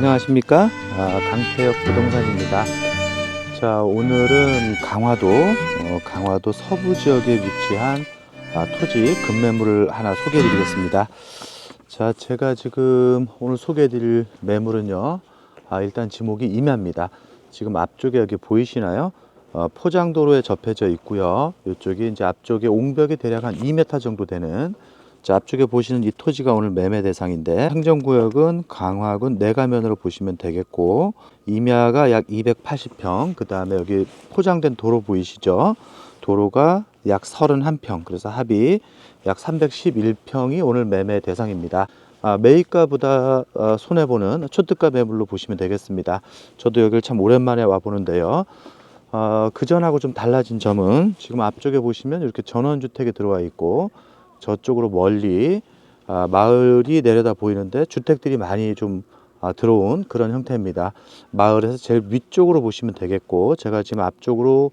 안녕하십니까? 아, 강태혁 부동산입니다. 자 오늘은 강화도 어, 강화도 서부 지역에 위치한 아, 토지 급매물을 하나 소개해 드리겠습니다. 자 제가 지금 오늘 소개해 드릴 매물은요 아, 일단 지목이 임야입니다. 지금 앞쪽에 여기 보이시나요? 어, 포장도로에 접해져 있고요. 이쪽이 이제 앞쪽에 옹벽이 대략 한 2m 정도 되는 자, 앞쪽에 보시는 이 토지가 오늘 매매 대상인데 행정구역은 강화군 내가면으로 보시면 되겠고 임야가 약 280평 그 다음에 여기 포장된 도로 보이시죠? 도로가 약 31평 그래서 합이 약 311평이 오늘 매매 대상입니다. 아, 매입가보다 어, 손해보는 초특가 매물로 보시면 되겠습니다. 저도 여기를 참 오랜만에 와보는데요. 어, 그전하고 좀 달라진 점은 지금 앞쪽에 보시면 이렇게 전원주택이 들어와 있고 저쪽으로 멀리 아, 마을이 내려다 보이는데 주택들이 많이 좀 아, 들어온 그런 형태입니다. 마을에서 제일 위쪽으로 보시면 되겠고 제가 지금 앞쪽으로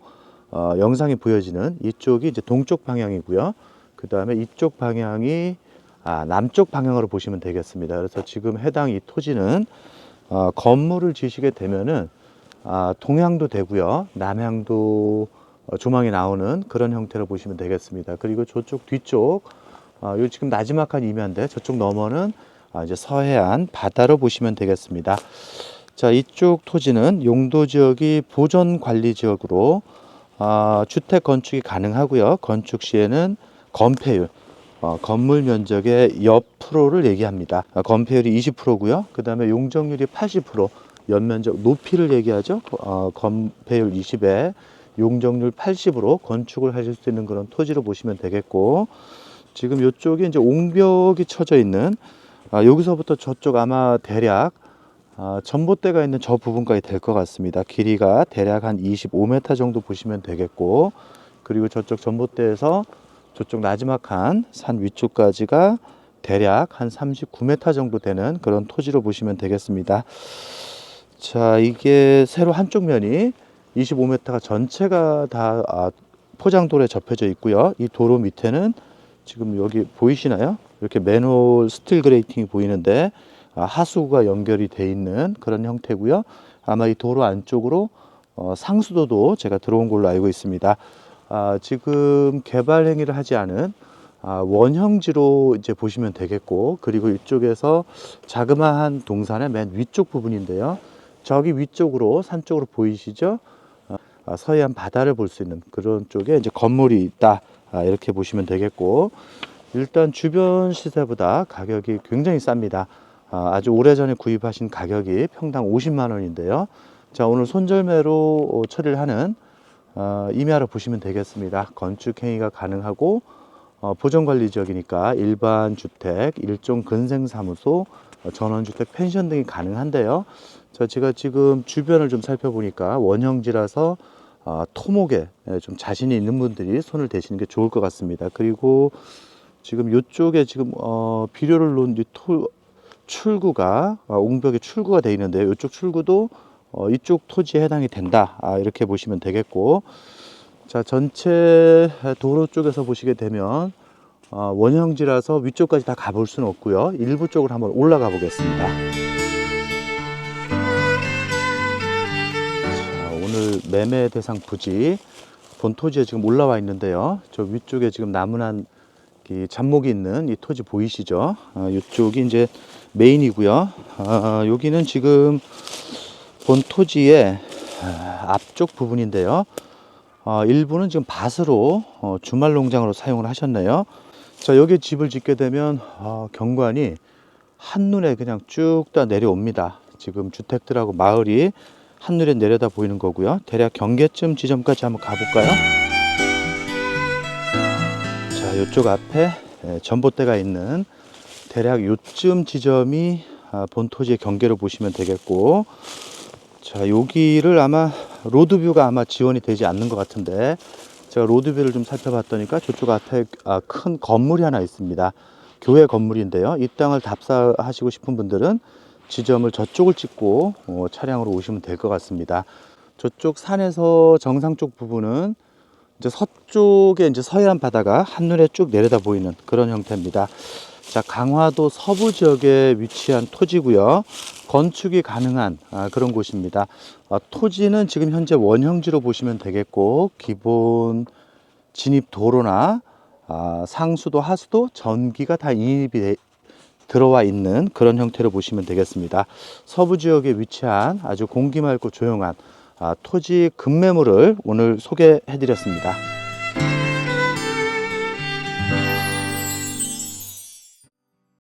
어, 영상이 보여지는 이쪽이 이제 동쪽 방향이고요. 그 다음에 이쪽 방향이 아, 남쪽 방향으로 보시면 되겠습니다. 그래서 지금 해당 이 토지는 어, 건물을 지시게 되면은 아, 동향도 되고요. 남향도 어, 조망이 나오는 그런 형태로 보시면 되겠습니다. 그리고 저쪽 뒤쪽, 어, 요 지금 나지막한 임야인데 저쪽 너머는 아, 이제 서해안 바다로 보시면 되겠습니다. 자, 이쪽 토지는 용도 지역이 보전 관리 지역으로 아, 주택 건축이 가능하고요. 건축 시에는 건폐율, 어, 건물 면적의 몇 프로를 얘기합니다. 아, 건폐율이 20%고요. 그 다음에 용적률이 80%, 연면적 높이를 얘기하죠. 어, 건폐율 20에 용적률 80으로 건축을 하실 수 있는 그런 토지로 보시면 되겠고 지금 이쪽에 이제 옹벽이 쳐져 있는 아, 여기서부터 저쪽 아마 대략 아, 전봇대가 있는 저 부분까지 될 것 같습니다. 길이가 대략 한 25m 정도 보시면 되겠고 그리고 저쪽 전봇대에서 저쪽 나지막한 산 위쪽까지가 대략 한 39m 정도 되는 그런 토지로 보시면 되겠습니다. 자, 이게 세로 한쪽 면이 25m가 전체가 다 아, 포장도로에 접혀져 있고요. 이 도로 밑에는 지금 여기 보이시나요? 이렇게 맨홀 스틸 그레이팅이 보이는데 아, 하수구가 연결이 돼 있는 그런 형태고요. 아마 이 도로 안쪽으로 어, 상수도도 제가 들어온 걸로 알고 있습니다. 아, 지금 개발 행위를 하지 않은 아, 원형지로 이제 보시면 되겠고 그리고 이쪽에서 자그마한 동산의 맨 위쪽 부분인데요. 저기 위쪽으로 산 쪽으로 보이시죠? 아, 서해안 바다를 볼 수 있는 그런 쪽에 이제 건물이 있다. 아, 이렇게 보시면 되겠고. 일단 주변 시세보다 가격이 굉장히 쌉니다. 아, 아주 오래전에 구입하신 가격이 평당 50만 원인데요. 자 오늘 손절매로 어, 처리를 하는 어, 임야로 보시면 되겠습니다. 건축 행위가 가능하고 어, 보존관리 지역이니까 일반 주택, 일종 근생사무소, 어, 전원주택, 펜션 등이 가능한데요. 자, 제가 지금 주변을 좀 살펴보니까 원형지라서 아, 토목에 예, 좀 자신이 있는 분들이 손을 대시는 게 좋을 것 같습니다. 그리고 지금 이쪽에 지금 어, 비료를 놓은 이 토, 출구가 아, 옹벽에 출구가 되어 있는데요. 이쪽 출구도 어, 이쪽 토지에 해당이 된다. 아, 이렇게 보시면 되겠고, 자 전체 도로 쪽에서 보시게 되면 어, 원형지라서 위쪽까지 다 가볼 수는 없고요. 일부 쪽으로 한번 올라가 보겠습니다. 오늘 매매 대상 부지 본 토지에 지금 올라와 있는데요. 저 위쪽에 지금 나무난 이 잡목이 있는 이 토지 보이시죠? 아, 이쪽이 이제 메인이고요. 아, 여기는 지금 본 토지의 아, 앞쪽 부분인데요. 어, 일부는 지금 밭으로 어, 주말 농장으로 사용을 하셨네요. 자, 여기 집을 짓게 되면 어, 경관이 한눈에 그냥 쭉 다 내려옵니다. 지금 주택들하고 마을이 한눈에 내려다 보이는 거고요. 대략 경계점 지점까지 한번 가볼까요? 자, 이쪽 앞에 예, 전봇대가 있는 대략 요쯤 지점이 아, 본토지의 경계로 보시면 되겠고, 자, 여기를 아마 로드뷰가 아마 지원이 되지 않는 것 같은데, 제가 로드뷰를 좀 살펴봤더니까 저쪽 앞에 아, 큰 건물이 하나 있습니다. 교회 건물인데요. 이 땅을 답사하시고 싶은 분들은 지점을 저쪽을 찍고 어, 차량으로 오시면 될 것 같습니다. 저쪽 산에서 정상 쪽 부분은 이제 서쪽에 이제 서해안 바다가 한눈에 쭉 내려다 보이는 그런 형태입니다. 자, 강화도 서부 지역에 위치한 토지고요. 건축이 가능한 아, 그런 곳입니다. 아, 토지는 지금 현재 원형지로 보시면 되겠고 기본 진입 도로나 아, 상수도 하수도 전기가 다 인입이 돼- 들어와 있는 그런 형태로 보시면 되겠습니다. 서부 지역에 위치한 아주 공기 맑고 조용한 아, 토지 급매물을 오늘 소개해 드렸습니다.